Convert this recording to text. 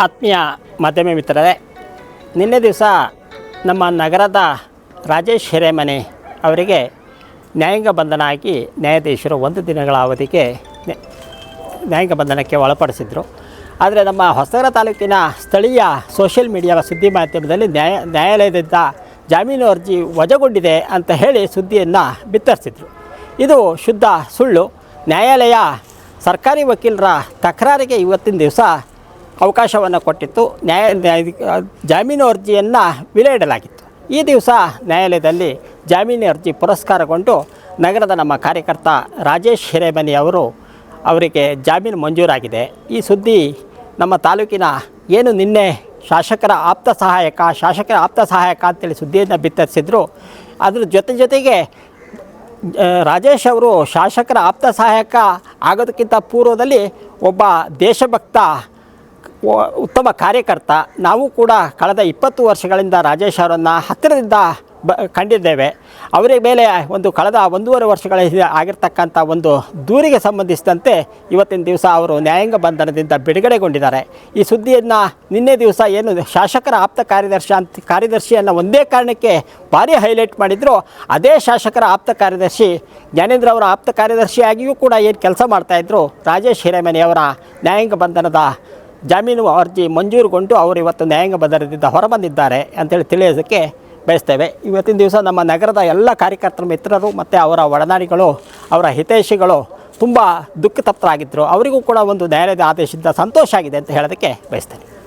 ಆತ್ಮೀಯ ಮಾಧ್ಯಮ ಮಿತ್ರರೇ, ನಿನ್ನೆ ದಿವಸ ನಮ್ಮ ನಗರದ ರಾಜೇಶ್ ಹಿರೇಮನೆ ಅವರಿಗೆ ನ್ಯಾಯಾಂಗ ಬಂಧನ ಆಗಿ ನ್ಯಾಯಾಧೀಶರು ಒಂದು ದಿನಗಳ ಅವಧಿಗೆ ನ್ಯಾ- ನ್ಯಾಯಾಂಗ ಬಂಧನಕ್ಕೆ ಒಳಪಡಿಸಿದರು. ಆದರೆ ನಮ್ಮ ಹೊಸನಗರ ತಾಲೂಕಿನ ಸ್ಥಳೀಯ ಸೋಷಿಯಲ್ ಮೀಡಿಯಾದ ಸುದ್ದಿ ಮಾಧ್ಯಮದಲ್ಲಿ ನ್ಯಾಯ, ನ್ಯಾಯಾಲಯದಿಂದ ಜಾಮೀನು ಅರ್ಜಿ ವಜಾಗೊಂಡಿದೆ ಅಂತ ಹೇಳಿ ಸುದ್ದಿಯನ್ನು ಬಿತ್ತರಿಸಿದರು. ಇದು ಶುದ್ಧ ಸುಳ್ಳು. ನ್ಯಾಯಾಲಯ ಸರ್ಕಾರಿ ವಕೀಲರ ತಕರಾರಿಗೆ ಇವತ್ತಿನ ದಿವಸ ಅವಕಾಶವನ್ನು ಕೊಟ್ಟಿತ್ತು. ನ್ಯಾಯ ಜಾಮೀನು ಅರ್ಜಿಯನ್ನು ವಿಲೆ ಇಡಲಾಗಿತ್ತು. ಈ ದಿವಸ ನ್ಯಾಯಾಲಯದಲ್ಲಿ ಜಾಮೀನು ಅರ್ಜಿ ಪುರಸ್ಕಾರಗೊಂಡು ನಗರದ ನಮ್ಮ ಕಾರ್ಯಕರ್ತ ರಾಜೇಶ್ ಹಿರೇಮನಿ ಅವರು ಅವರಿಗೆ ಜಾಮೀನು ಮಂಜೂರಾಗಿದೆ. ಈ ಸುದ್ದಿ ನಮ್ಮ ತಾಲೂಕಿನ ಏನು ನಿನ್ನೆ ಶಾಸಕರ ಆಪ್ತ ಸಹಾಯಕ, ಶಾಸಕರ ಆಪ್ತ ಸಹಾಯಕ ಅಂತೇಳಿ ಸುದ್ದಿಯನ್ನು ಬಿತ್ತರಿಸಿದ್ರು. ಅದ್ರ ಜೊತೆ ಜೊತೆಗೆ ರಾಜೇಶ್ ಅವರು ಶಾಸಕರ ಆಪ್ತ ಸಹಾಯಕ ಆಗೋದಕ್ಕಿಂತ ಪೂರ್ವದಲ್ಲಿ ಒಬ್ಬ ದೇಶಭಕ್ತ ಉತ್ತಮ ಕಾರ್ಯಕರ್ತ. ನಾವು ಕೂಡ ಕಳೆದ ಇಪ್ಪತ್ತು ವರ್ಷಗಳಿಂದ ರಾಜೇಶ್ ಅವರನ್ನು ಹತ್ತಿರದಿಂದ ಬ, ಕಂಡಿದ್ದೇವೆ. ಅವರ ಮೇಲೆ ಒಂದು ಕಳೆದ ಒಂದೂವರೆ ವರ್ಷಗಳ ಆಗಿರ್ತಕ್ಕಂಥ ಒಂದು ದೂರಿಗೆ ಸಂಬಂಧಿಸಿದಂತೆ ಇವತ್ತಿನ ದಿವಸ ಅವರು ನ್ಯಾಯಾಂಗ ಬಂಧನದಿಂದ ಬಿಡುಗಡೆಗೊಂಡಿದ್ದಾರೆ. ಈ ಸುದ್ದಿಯನ್ನು ನಿನ್ನೆ ದಿವಸ ಏನು ಶಾಸಕರ ಆಪ್ತ ಕಾರ್ಯದರ್ಶಿ ಅಂತ, ಕಾರ್ಯದರ್ಶಿಯನ್ನು ಒಂದೇ ಕಾರಣಕ್ಕೆ ಭಾರಿ ಹೈಲೈಟ್ ಮಾಡಿದ್ರು. ಅದೇ ಶಾಸಕರ ಆಪ್ತ ಕಾರ್ಯದರ್ಶಿ ಜ್ಞಾನೇಂದ್ರ ಅವರ ಆಪ್ತ ಕಾರ್ಯದರ್ಶಿಯಾಗಿಯೂ ಕೂಡ ಏನು ಕೆಲಸ ಮಾಡ್ತಾಯಿದ್ರು ರಾಜೇಶ್ ಹಿರೇಮನೆಯವರ ನ್ಯಾಯಾಂಗ ಬಂಧನದ ಜಾಮೀನು ಅರ್ಜಿ ಮಂಜೂರುಗೊಂಡು ಅವರು ಇವತ್ತು ನ್ಯಾಯಾಂಗ ಬಂಧನದಿಂದ ಹೊರಬಂದಿದ್ದಾರೆ ಅಂತೇಳಿ ತಿಳಿಯೋದಕ್ಕೆ ಬಯಸ್ತೇವೆ. ಇವತ್ತಿನ ದಿವಸ ನಮ್ಮ ನಗರದ ಎಲ್ಲ ಕಾರ್ಯಕರ್ತರ ಮಿತ್ರರು ಮತ್ತು ಅವರ ಒಡನಾಡಿಗಳು, ಅವರ ಹಿತೈಷಿಗಳು ತುಂಬ ದುಃಖ ತಪ್ತರಾಗಿದ್ದರು ಅವರಿಗೂ ಕೂಡ ಒಂದು ನ್ಯಾಯಾಲಯದ ಆದೇಶದಿಂದ ಸಂತೋಷ ಆಗಿದೆ ಅಂತ ಹೇಳೋದಕ್ಕೆ ಬಯಸ್ತೇನೆ.